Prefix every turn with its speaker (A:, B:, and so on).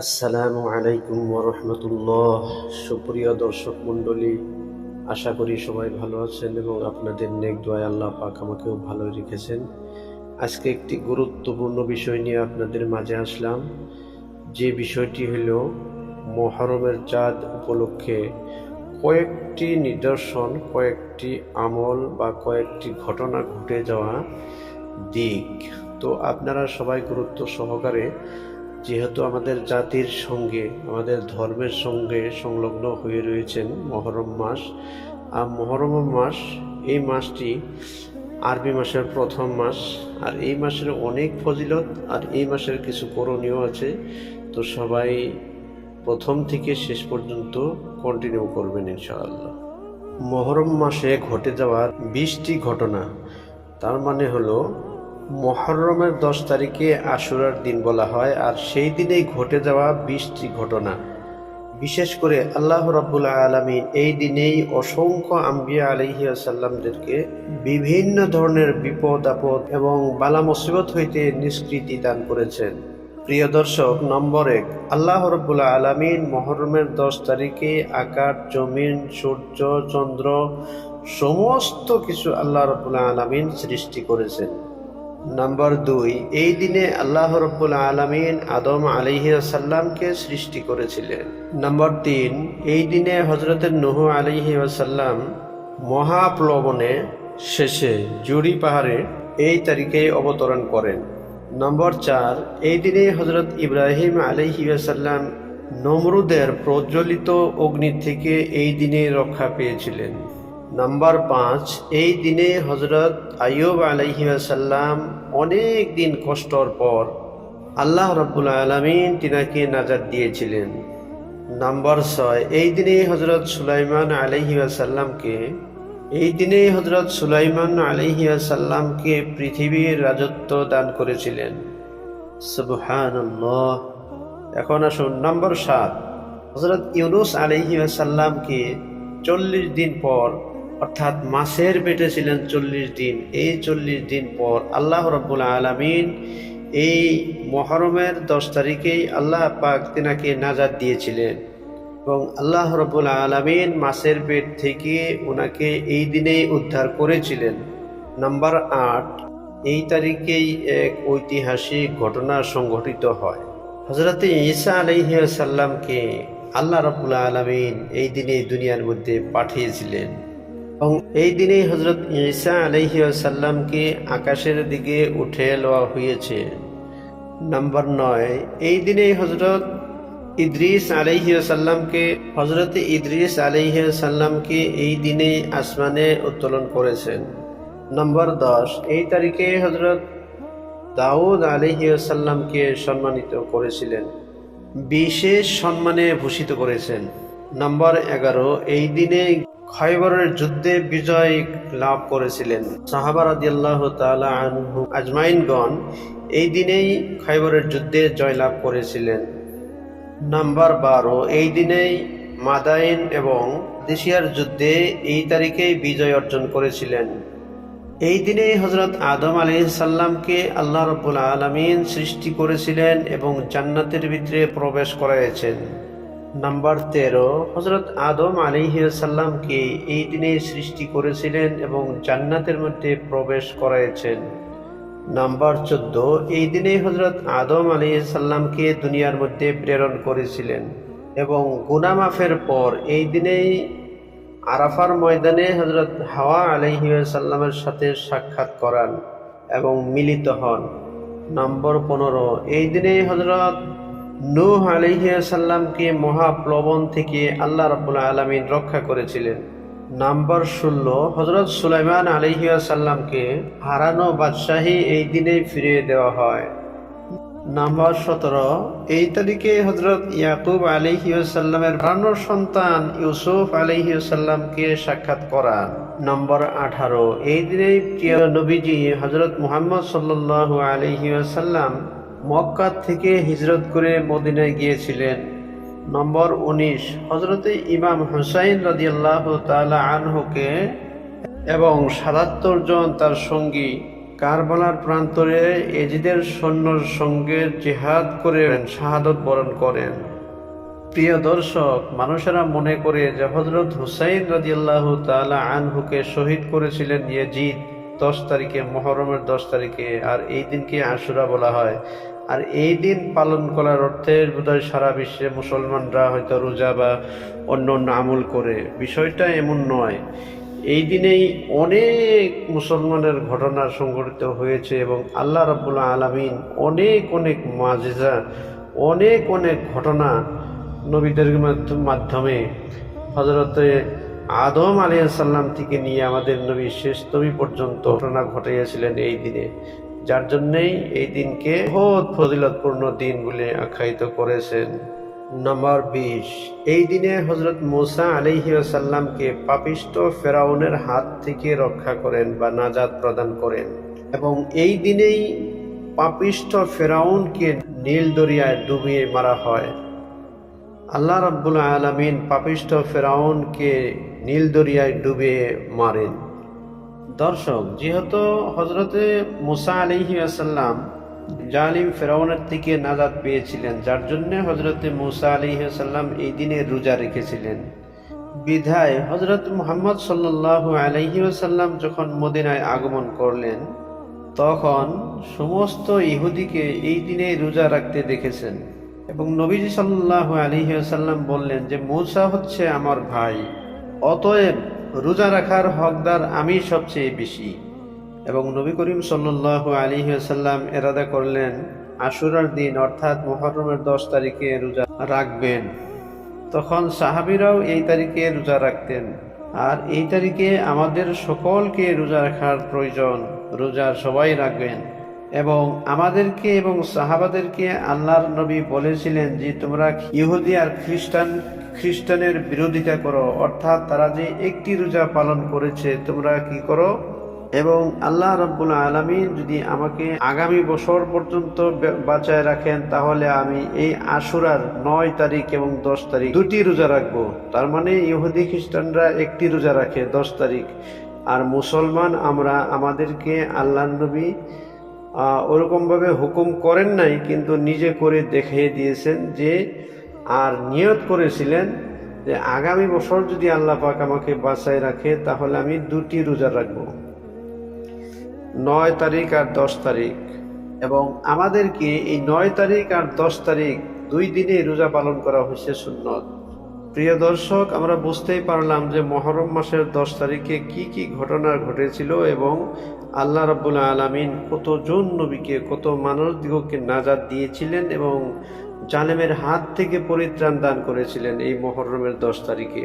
A: আসসালামু আলাইকুম ওরহমতুল্লাহ সুপ্রিয় দর্শক মণ্ডলী, আশা করি সবাই ভালো আছেন এবং আপনাদের নেক দোয়ায় আল্লাহ পাক আমাকেও ভালো রেখেছেন। আজকে একটি গুরুত্বপূর্ণ বিষয় নিয়ে আপনাদের মাঝে আসলাম। যে বিষয়টি হল, মহরমের চাঁদ উপলক্ষে কয়েকটি নিদর্শন, কয়েকটি আমল বা কয়েকটি ঘটনা ঘটে যাওয়া দিক। তো আপনারা সবাই গুরুত্ব সহকারে যেহেতু আমাদের জাতির সঙ্গে, আমাদের ধর্মের সঙ্গে সংলগ্ন হয়ে রয়েছেন মহরম মাস। আর মহরম মাস, এই মাসটি আরবি মাসের প্রথম মাস। আর এই মাসের অনেক ফজিলত, আর এই মাসের কিছু করণীয় আছে। তো সবাই প্রথম থেকে শেষ পর্যন্ত কন্টিনিউ করবেন ইনশাআল্লাহ। মহরম মাসে ঘটে যাওয়ার বিশটি ঘটনা। তার মানে হলো মহরমের দশ তারিখে আশুরার দিন বলা হয়, আর সেই দিনেই ঘটে যাওয়া বিশটি ঘটনা। বিশেষ করে আল্লাহ রাব্বুল আলমিন এই দিনেই অসংখ্য আম্বিয়া আলহি আসাল্লামদেরকে বিভিন্ন ধরনের বিপদ, আপদ এবং বালা মুসিবত হইতে নিষ্কৃতি দান করেছেন। প্রিয় দর্শক, নম্বর এক, আল্লাহ রব্বুল আলমিন মহরমের দশ তারিখে আকাশ, জমিন, সূর্য, চন্দ্র, সমস্ত কিছু আল্লাহ রব্বুল আলমিন সৃষ্টি করেছেন। নাম্বার দুই, এই দিনে আল্লাহ রব্বুল আলমিন আদম আলিহাসাল্লামকে সৃষ্টি করেছিলেন। নাম্বার তিন, এই দিনে হজরতের নুহ আলিহাসাল্লাম মহাপ্লবনে শেষে জুড়ি পাহাড়ে এই তারিখে অবতরণ করেন। নম্বর চার, এই দিনে হজরত ইব্রাহিম আলিহাসাল্লাম নমরুদের প্রজ্বলিত অগ্নি থেকে এই দিনে রক্ষা পেয়েছিলেন। নাম্বার পাঁচ, এই দিনে হজরত আয়ুব আলহিসাল্লাম অনেক দিন কষ্টর পর আল্লাহ রব্বুল আলমিন তিনাকে নাজাদ দিয়েছিলেন। নাম্বার ছয়, এই দিনে হজরত সুলাইমান আলহিসাল্লামকে এই দিনে হজরত সুলাইমান আলহিসাল্লামকে পৃথিবীর রাজত্ব দান করেছিলেন। সুবহান এখন আসুন, নম্বর সাত হজরত ইউনুস আলহিসাল্লামকে চল্লিশ দিন পর অর্থাৎ মাসের পেটে ছিলেন চল্লিশ দিন। এই চল্লিশ দিন পর আল্লাহ রব্বুল আলমিন এই মহরমের দশ তারিখেই আল্লাহ পাক তিনাকে নাজাদ দিয়েছিলেন এবং আল্লাহ রব্বুল আলমিন মাসের পেট থেকে ওনাকে এই দিনেই উদ্ধার করেছিলেন। নাম্বার আট, এই তারিখেই এক ঐতিহাসিক ঘটনা সংঘটিত হয়। হজরত ঈসা আলহিসাল্লামকে আল্লাহ রবুল্লা আলমিন এই দিনে দুনিয়ার মধ্যে পাঠিয়েছিলেন। এবং এই দিনে হজরত ঈসা আলহিসাল্লামকে আকাশের দিকে উঠে লওয়া হয়েছে। নাম্বার নয়, এই দিনে হজরত ইদ্রিস আলহিসাল্লামকে হজরত ইদ্রিস আলহিসাল্লামকে এই দিনে আসমানে উত্তোলন করেছেন। নম্বর দশ, এই তারিখে হজরত দাউদ আলহিসাল্লামকে সম্মানিত করেছিলেন, বিশেষ সম্মানে ভূষিত করেছেন। নম্বর এগারো, এই দিনে খয়বরের যুদ্ধে বিজয় লাভ করেছিলেন। সাহাবার আদিয়াল্লাহ তালা আজমাইনগণ এই দিনেই খয়বরের যুদ্ধে জয়লাভ করেছিলেন। নাম্বার বারো, এই দিনেই মাদাইন এবং দেশিয়ার যুদ্ধে এই তারিখেই বিজয় অর্জন করেছিলেন। এই দিনে হজরত আদম আলী সাল্লামকে আল্লাহ রব্বুল আলমিন সৃষ্টি করেছিলেন এবং জান্নাতের ভিতরে প্রবেশ করাইছেন নাম্বার তেরো হজরত আদম আলী সাল্লামকে এই দিনে সৃষ্টি করেছিলেন এবং জান্নাতের মধ্যে প্রবেশ করাইছেন। নাম্বার চোদ্দ, এই দিনে হজরত আদম আলী সাল্লামকে দুনিয়ার মধ্যে প্রেরণ করেছিলেন এবং গুনামাফের পর এই দিনেই আরাফার ময়দানে হজরত হাওয়া আলহিসাল্লামের সাথে সাক্ষাৎ করান এবং মিলিত হন। নম্বর পনেরো, এই দিনে হজরত নূহ আলহিসাল্লামকে মহাপ্লবন থেকে আল্লাহ রবুল্লা আলমিন রক্ষা করেছিলেন। নাম্বার ষোলো হজরত সুলাইমান আলহিসাল্লামকে হারানো বাদশাহী এই দিনে ফিরিয়ে দেওয়া হয়। নাম্বার সতেরো, এই তারিখে হজরত ইয়াকুব আলিহিসাল্লামের ভানোর সন্তান ইউসুফ আলিহিসাল্লামকে সাক্ষাৎ করান। নম্বর আঠারো, এই দিনেই প্রিয় নবীজি হজরত মুহাম্মদ সাল্লু আলিহাসাল্লাম মক্কা থেকে হিজরত করে মদিনায় গিয়েছিলেন। নম্বর উনিশ হজরত ইমাম হুসাইন রাজিয়াল্লাহ তালা আনহুকে এবং সাতাত্তর জন তার সঙ্গী কারবালার প্রান্তরে এজিদের সৈন্যর সঙ্গে জেহাদ করে শাহাদত বরণ করেন। প্রিয় দর্শক, মানুষেরা মনে করে যে হজরত হুসাইন রাজিয়াল্লাহ তালা আনহুকে শহীদ করেছিলেন ইয়েজিদ দশ তারিখে, মহরমের দশ তারিখে, আর এই দিনকে আশুরা বলা হয়। আর এই দিন পালন করার অর্থে বোধহয় সারা বিশ্বে মুসলমানরা হয়তো রোজা বা অন্য অন্য আমল করে। বিষয়টা এমন নয়। এই দিনেই অনেক মুসলমানের ঘটনা সংঘটিত হয়েছে এবং আল্লাহ রাবুল্লাহ আলমিন অনেক অনেক মাজেজা অনেক অনেক ঘটনা নবীদের মাধ্যমে হজরতে আদম আলিয়াল্লাম থেকে নিয়ে আমাদের নবী শেষ নবী পর্যন্ত ঘটনা ঘটাইয়াছিলেন এই দিনে। যার জন্যেই এই দিনকে বহুত ফজিলতপূর্ণ দিন বলে আখ্যায়িত করেছেন। নম্বর বিশ, এই দিনে হজরত মুসা আলিহাসাল্লামকে পাপিষ্ট ফেরাউনের হাত থেকে রক্ষা করেন বা নাজাদ প্রদান করেন এবং এই দিনেই পাপিষ্ট ফেরাউনকে নীল দরিয়ায় ডুবিয়ে মারা হয়। আল্লাহ রাব্বুল আলামিন পাপিষ্ট ফেরাউনকে নীল দরিয়ায় ডুবিয়ে মারেন। দর্শক, যেহেতু হজরতে মুসা আলিহি আসাল্লাম জালিম ফেরাউনের থেকে নাজাদ পেয়েছিলেন, যার জন্য হজরতে মুসা আলিহি আসাল্লাম এই দিনে রোজা রেখেছিলেন। বিধায় হজরত মুহাম্মদ সাল্লাহ আলহি আসাল্লাম যখন মদিনায় আগমন করলেন, তখন সমস্ত ইহুদিকে এই দিনে রোজা রাখতে দেখেছেন এবং নবীজি সাল্লাহ আলিহাসাল্লাম বললেন যে, মূসা হচ্ছে আমার ভাই, অতএব রোজা রাখার হকদার আমি সবচেয়ে বেশি। এবং নবী করিম সাল্লাহ আলিহাসাল্লাম এরাদা করলেন, আশুরার দিন, অর্থাৎ মোহরমের দশ তারিখে রোজা রাখবেন। তখন সাহাবিরাও এই তারিখে রোজা রাখতেন। আর এই তারিখে আমাদের সকলকে রোজা রাখার প্রয়োজন, রোজা সবাই রাখবেন। এবং আমাদেরকে এবং সাহাবাদেরকে আল্লাহর নবী বলেছিলেন যে, তোমরা ইহুদি আর খ্রিস্টান, খ্রিস্টানের বিরোধিতা করো। অর্থাৎ তারা যে একটি রোজা পালন করেছে, তোমরা কি করো? এবং আল্লাহ রব্বুল আলমী যদি আমাকে আগামী বছর পর্যন্ত বাঁচায় রাখেন, তাহলে আমি এই আশুরার নয় তারিখ এবং দশ তারিখ দুটি রোজা রাখব। তার মানে ইহুদি খ্রিস্টানরা একটি রোজা রাখে দশ তারিখ। আর মুসলমান আমরা, আমাদেরকে আল্লাহ নবী ওরকমভাবে হুকুম করেন নাই, কিন্তু নিজে করে দেখিয়ে দিয়েছেন যে, আর নিয়ত করেছিলেন যে, আগামী বছর যদি আল্লাহ পাক আমাকে বাঁচায় রাখে, তাহলে আমি দুটি রোজা রাখব। নয় তারিখ আর দশ তারিখ। এবং আমাদেরকে এই নয় তারিখ আর দশ তারিখ দুই দিনে রোজা পালন করা হয়েছে সুন্নত। প্রিয় দর্শক, আমরা বুঝতেই পারলাম যে মহরম মাসের দশ তারিখে কি কি ঘটনা ঘটেছিল এবং আল্লাহ রাব্বুল আলমিন কতজন নবীকে, কত মানুষ দিগকে নাজাদ দিয়েছিলেন এবং জালেমের হাত থেকে পরিত্রাণ দান করেছিলেন এই মহরমের দশ তারিখে।